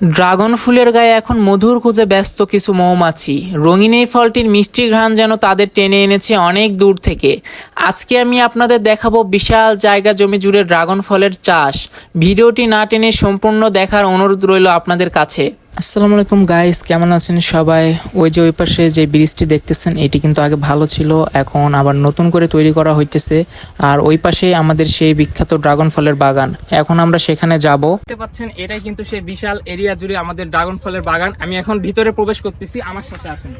Dragon ফুলের গায়ে এখন মধুর খুঁজে ব্যস্ত কিছু মৌমাছি। রঙিন এই ফলটির মিষ্টি ঘ্রাণ যেন তাদের টেনে এনেছে অনেক দূর থেকে। আজকে আমি আপনাদের দেখাবো বিশাল জায়গা জমি জুড়ে ড্রাগন ফলের চাষ। ভিডিওটি না টেনে সম্পূর্ণ দেখার অনুরোধ রইল আপনাদের কাছে। আসসালামু আলাইকুম গাইস কেমন আছেন সবাই? ওই যে ওই পাশে যে ব্রিজটি দেখতেছেন, এটি কিন্তু আগে ভালো ছিল, এখন আবার নতুন করে তৈরি করা হইতেছে। আর ওই পাশে আমাদের সেই বিখ্যাত ড্রাগন ফলের বাগান। এখন আমরা সেখানে যাব। দেখতে পাচ্ছেন, এটাই কিন্তু সেই বিশাল এরিয়া জুড়ে আমাদের ড্রাগন ফলের বাগান। আমি এখন ভিতরে প্রবেশ করতেছি, আমার সাথে আসেন।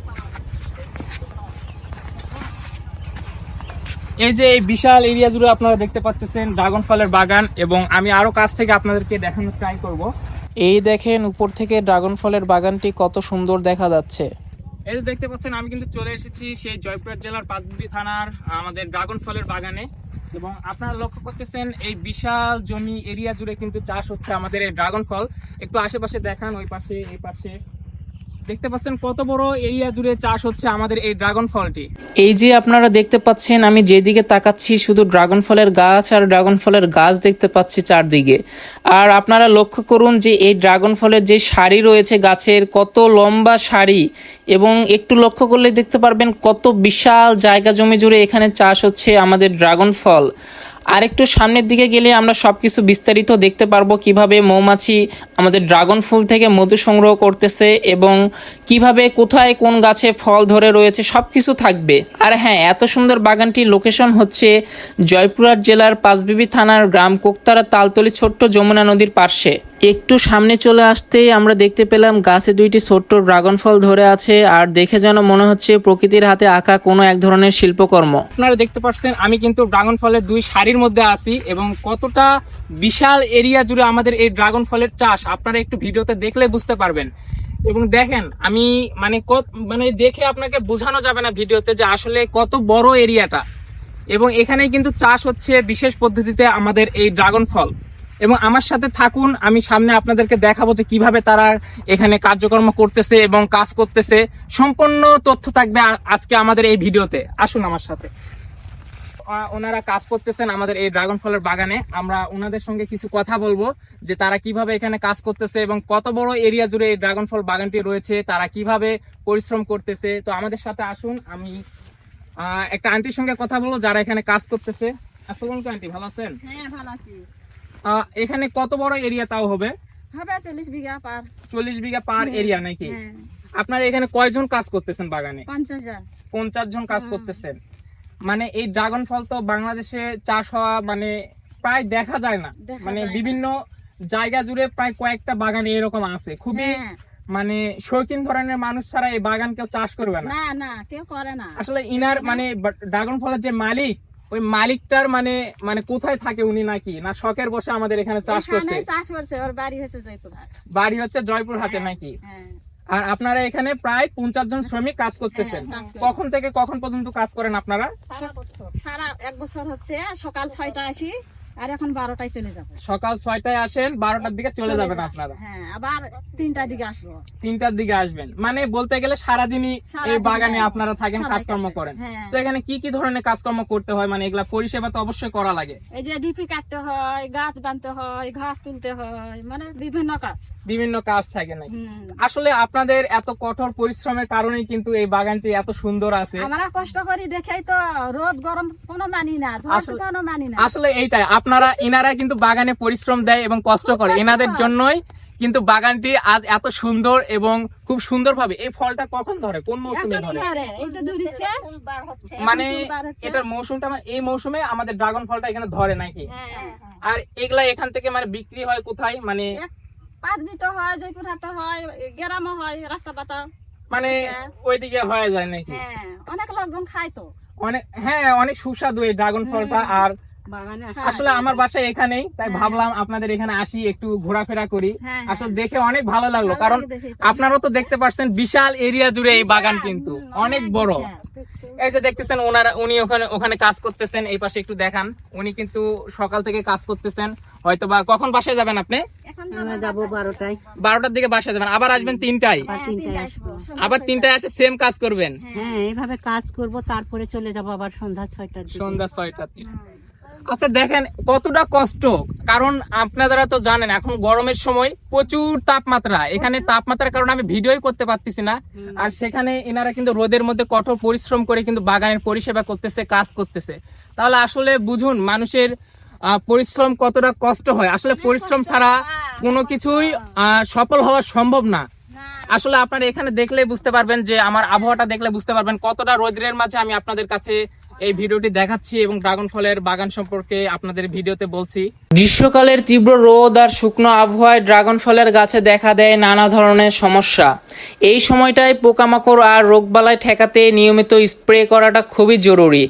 এই যে এই বিশাল এরিয়া জুড়ে আপনারা দেখতে পাচ্ছেন ড্রাগন ফলের বাগান, এবং আমি আরও কাছ থেকে আপনাদেরকে দেখানোর ট্রাই করব। এই দেখেন উপর থেকে ড্রাগন ফলের বাগানটি কত সুন্দর দেখা যাচ্ছে। এই যে দেখতে পাচ্ছেন, আমি কিন্তু চলে এসেছি সেই জয়পুরহাট জেলার পাঁচবি থানার আমাদের ড্রাগন ফলের বাগানে। এবং আপনারা লক্ষ্য করতেছেন, এই বিশাল জমি এরিয়া জুড়ে কিন্তু চাষ হচ্ছে আমাদের এই ড্রাগন ফল। একটু আশেপাশে দেখান, ওই পাশে, এই পাশে। দেখতে পাচ্ছেন কত বড় এরিয়া জুড়ে চাষ হচ্ছে আমাদের এই ড্রাগন ফলটি। এই যে আপনারা দেখতে পাচ্ছেন, আমি যেদিকে তাকাচ্ছি শুধু ড্রাগন ফলের গাছ আর ড্রাগন ফলের গাছ দেখতে পাচ্ছি চারদিকে। আর আপনারা লক্ষ্য করুন যে এই ড্রাগন ফলের যে সারি রয়েছে গাছের, কত লম্বা সারি এবং একটু লক্ষ্য করলে দেখতে পারবেন কত বিশাল জায়গা জমি জুড়ে এখানে চাষ হচ্ছে আমাদের ড্রাগন ফল। আর একটু সামনের দিকে গেলে আমরা সব কিছু বিস্তারিত দেখতে পারব কীভাবে মৌমাছি আমাদের ড্রাগন ফুল থেকে মধু সংগ্রহ করতেছে এবং কীভাবে কোথায় কোন গাছে ফল ধরে রয়েছে সব কিছু থাকবে। আর হ্যাঁ এত সুন্দর বাগানটির লোকেশন হচ্ছে জয়পুরহাট জেলার পাঁচবিবি থানার গ্রাম কোক্তারা তালতলি ছোট্ট যমুনা নদীর পার্শ্বে। একটু সামনে চলে আসতেই আমরা দেখতে পেলাম গাছে দুইটি ছোট্ট ড্রাগন ফল ধরে আছে, আর দেখে যেন মনে হচ্ছে প্রকৃতির হাতে আঁকা কোনো এক ধরনের শিল্পকর্ম। আপনারা দেখতে পাচ্ছেন, আমি কিন্তু ড্রাগন ফলের দুই সারির মধ্যে আছি এবং কতটা বিশাল এরিয়া জুড়ে আমাদের এই ড্রাগন ফলের চাষ, আপনারা একটু ভিডিওতে দেখলে বুঝতে পারবেন। এবং দেখেন, আমি মানে মানে দেখে আপনাকে বোঝানো যাবে না ভিডিওতে যে আসলে কত বড় এরিয়াটা। এবং এখানে কিন্তু চাষ হচ্ছে বিশেষ পদ্ধতিতে আমাদের এই ড্রাগন ফল। এবং আমার সাথে থাকুন, আমি সামনে আপনাদেরকে দেখাবো যে কীভাবে তারা এখানে কার্যক্রম করতেছে এবং কাজ করতেছে। সম্পূর্ণ তথ্য থাকবে আজকে আমাদের এই ভিডিওতে। আসুন আমার সাথে। ওনারা কাজ করতেছেন আমাদের এই ড্রাগন ফলের বাগানে। আমরা ওনাদের সঙ্গে কিছু কথা বলব যে তারা কীভাবে এখানে কাজ করতেছে এবং কত বড় এরিয়া জুড়ে এই ড্রাগন ফল বাগানটি রয়েছে, তারা কীভাবে পরিশ্রম করতেছে। তো আমাদের সাথে আসুন, আমি একটা আন্টির সঙ্গে কথা বলব যারা এখানে কাজ করতেছে। আলাইকুম আন্টি ভালো আছেন? হ্যাঁ ভালো আছি। এখানে কত বড় এরিয়া তাও হবে? হবে চল্লিশ বিঘা পার। চল্লিশ বিঘা পার এরিয়া নাকি? হ্যাঁ। আপনারা এখানে কয়জন কাজ করতেছেন বাগানে? পঞ্চাশ হাজার পঞ্চাশ জন কাজ করতেছেন। মানে এই ড্রাগন ফল তো বাংলাদেশে চাষ হওয়া মানে প্রায় দেখা যায় না। মানে বিভিন্ন জায়গা জুড়ে প্রায় কয়েকটা বাগানে এরকম আছে। খুবই হ্যাঁ। মানে শৌখিন ধরনের মানুষ ছাড়া এই বাগান কেউ চাষ করবে না। না না কেউ করে না। আসলে ইনার মানে ড্রাগন ফলের যে মালিক ওই মালিকটার মানে মানে কোথায় থাকে উনি নাকি? না শখের বসে আমাদের এখানে চাষ করছে? চাষ করছে ওর বাড়ি হচ্ছে জয়পুরহাট বাড়ি হচ্ছে জয়পুর হাটে নাকি? হ্যাঁ। আর আপনারা এখানে প্রায় পঞ্চাশ জন শ্রমিক কাজ করতেছেন। হ্যাঁ। কখন থেকে কখন পর্যন্ত কাজ করেন আপনারা? সারা এক বছর হচ্ছে সকাল ছয়টা আসি আর এখন বারোটায় চলে যাব। সকাল ছয়টায় আসেন বারোটার দিকে চলে যাবেন আপনারা। হ্যাঁ আবার তিনটার দিকে আসব। তিনটার দিকে আসবেন। মানে বলতে গেলে সারাদিনই এই বাগানে। আপনারা থাকেন কাজকর্ম করেন। হ্যাঁ। তো এখানে কি কি ধরনের কাজকর্ম করতে হয়? মানে এগুলা পরিষেবা তো অবশ্যই করা লাগে। এই যে ডিপি কাটতে হয় গাছ বানতে হয় ঘাস তুলতে হয় মানে বিভিন্ন কাজ। বিভিন্ন কাজ থাকে নাকি? আসলে আপনাদের এত কঠোর পরিশ্রমের কারণেই কিন্তু এই বাগানটি এত সুন্দর আছে। আমরা কষ্ট করি দেখেই তো রোদ গরম কোনো মানি না আসলে- কোনো মানি না। আসলে এইটাই আপনারা ইনারা কিন্তু বাগানে পরিশ্রম দেয় এবং কষ্ট করে। এনাদের জন্যই কিন্তু বাগানটি আজ এত সুন্দর এবং খুব সুন্দর ভাবে এই ফলটা কখন ধরে? কোন মৌসুমে ধরে। মানে। এটার মৌসুমটা মানে এই মৌসুমে আমাদের ড্রাগন ফলটা এখানে ধরে নাকি? হ্যাঁ। আর এগুলা এখান থেকে মানে বিক্রি হয় কোথায়? মানে এক হয় জয়পুরহাটে হয় গ্রামও হয় রাস্তা পাতা মানে ওইদিকে হয়ে যায় নাকি? হ্যাঁ অনেক লোকজন খায় তো। অনেক হ্যাঁ অনেক সুস্বাদু এই ড্রাগন ফলটা। আর আসলে আমার বাসায় এখানেই তাই ভাবলাম আপনাদের এখানে আসি একটু ঘোরাফেরা করি। হ্যাঁ, আসলে দেখে অনেক ভালো লাগল কারণ দেখে তো। দেখতে পাচ্ছেন বিশাল এরিয়া জুড়ে এই বাগান কিন্তু অনেক বড়। এই যে দেখতেছেন ওনারা উনি ওখানে ওখানে কাজ করতেছেন এই পাশে একটু দেখান। উনি কিন্তু সকাল থেকে কাজ করতেছেন হয়তো বা কখন বাসায় যাবেন আপনি? বারোটার দিকে বাসায় যাবেন আবার আসবেন তিনটায়? আবার তিনটায় আসে সেম কাজ করবেন? হ্যাঁ। এইভাবে কাজ করব তারপরে চলে যাব আবার সন্ধ্যা ছয়টার সন্ধ্যা ছয়টাতে আচ্ছা দেখেন কতটা কষ্ট। কারণ আপনারা তো জানেন এখন গরমের সময় প্রচুর তাপমাত্রা। এখানে তাপমাত্রার কারণে আমি ভিডিওই করতে পারতেছি না। আর সেখানে এনারা কিন্তু রোদের মধ্যে কঠোর পরিশ্রম করে কিন্তু বাগানের পরিষেবা করতেছে কাজ করতেছে। তাহলে আসলে বুঝুন মানুষের পরিশ্রম কতটা কষ্ট হয়। আসলে পরিশ্রম ছাড়া কোনো কিছুই আহ, সফল হওয়া সম্ভব না। আসলে আপনারা এখানে দেখলে বুঝতে পারবেন যে আমার আবহাওয়াটা দেখলে বুঝতে পারবেন কতটা রোদ্রের মাঝে আমি আপনাদের কাছে এই ভিডিওটি দেখাচ্ছি এবং ড্রাগন ফলের বাগান সম্পর্কে আপনাদের ভিডিওতে বলছি। গ্রীষ্মকালের তীব্র রোদ আর শুকনো আবহাওয়ায় ড্রাগন ফলের গাছে দেখা দেয় নানা ধরনের সমস্যা। এই সময়টায় পোকামাকড় আর রোগবালাই ঠেকাতে নিয়মিত স্প্রে করাটা খুবই জরুরি।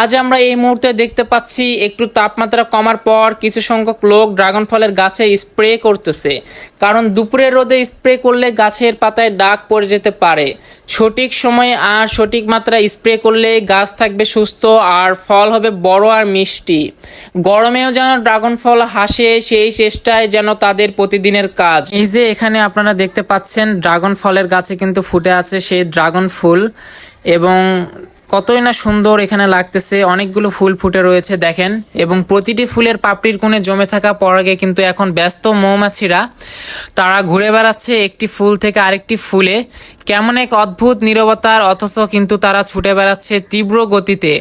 আজ আমরা এই মুহূর্তে দেখতে পাচ্ছি, একটু তাপমাত্রা কমার পর কিছু সংখ্যক লোক ড্রাগন ফলের গাছে স্প্রে করতেছে। কারণ দুপুরের রোদে স্প্রে করলে গাছের পাতায় দাগ পড়ে যেতে পারে। সঠিক সময়ে আর সঠিক মাত্রায় স্প্রে করলে গাছ থাকবে সুস্থ আর ফল হবে বড় আর মিষ্টি। গরমেও যেন ড্রাগন ফল হাসে, সেই চেষ্টায় যেন তাদের প্রতিদিনের কাজ। এই যে এখানে আপনারা দেখতে পাচ্ছেন, ড্রাগন ফলের গাছে কিন্তু ফুটে আছে সেই ড্রাগন ফুল এবং কতই না সুন্দর এখানে লাগতেছে। অনেকগুলো ফুল ফুটে রয়েছে, দেখেন। এবং প্রতিটি ফুলের পাপড়ির কোণে জমে থাকা পরাগে কিন্তু এখন ব্যস্ত মৌমাছিরা। তারা ঘুরে বেড়াচ্ছে একটি ফুল থেকে আরেকটি ফুলে। কেমন এক অদ্ভুত নীরবতার, অথচ কিন্তু তারা ছুটে বেড়াচ্ছে তীব্র গতিতে।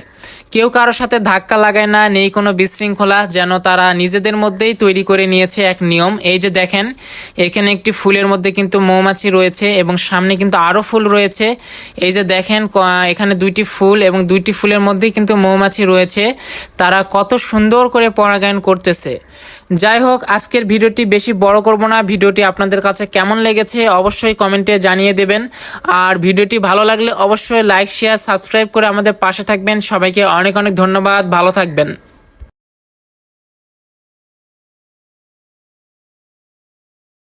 কেউ কারোর সাথে ধাক্কা লাগায় না, নেই কোনো বিশৃঙ্খলা, যেন তারা নিজেদের মধ্যেই তৈরি করে নিয়েছে এক নিয়ম। এই যে দেখেন, এখানে একটি ফুলের মধ্যে কিন্তু মৌমাছি রয়েছে এবং সামনে কিন্তু আরও ফুল রয়েছে। এই যে দেখেন এখানে দুইটি ফুল এবং দুইটি ফুলের মধ্যেই কিন্তু মৌমাছি রয়েছে। তারা কত সুন্দর করে পরাগায়ন করতেছে। যাই হোক, আজকের ভিডিওটি বেশি বড় করব না। ভিডিওটি আপনাদের কাছে কেমন লেগেছে অবশ্যই কমেন্টে জানিয়ে দেবেন। আর ভিডিওটি ভালো লাগলে অবশ্যই লাইক, শেয়ার, সাবস্ক্রাইব করে আমাদের পাশে থাকবেন। সবাইকে অনেক অনেক ধন্যবাদ। ভালো থাকবেন।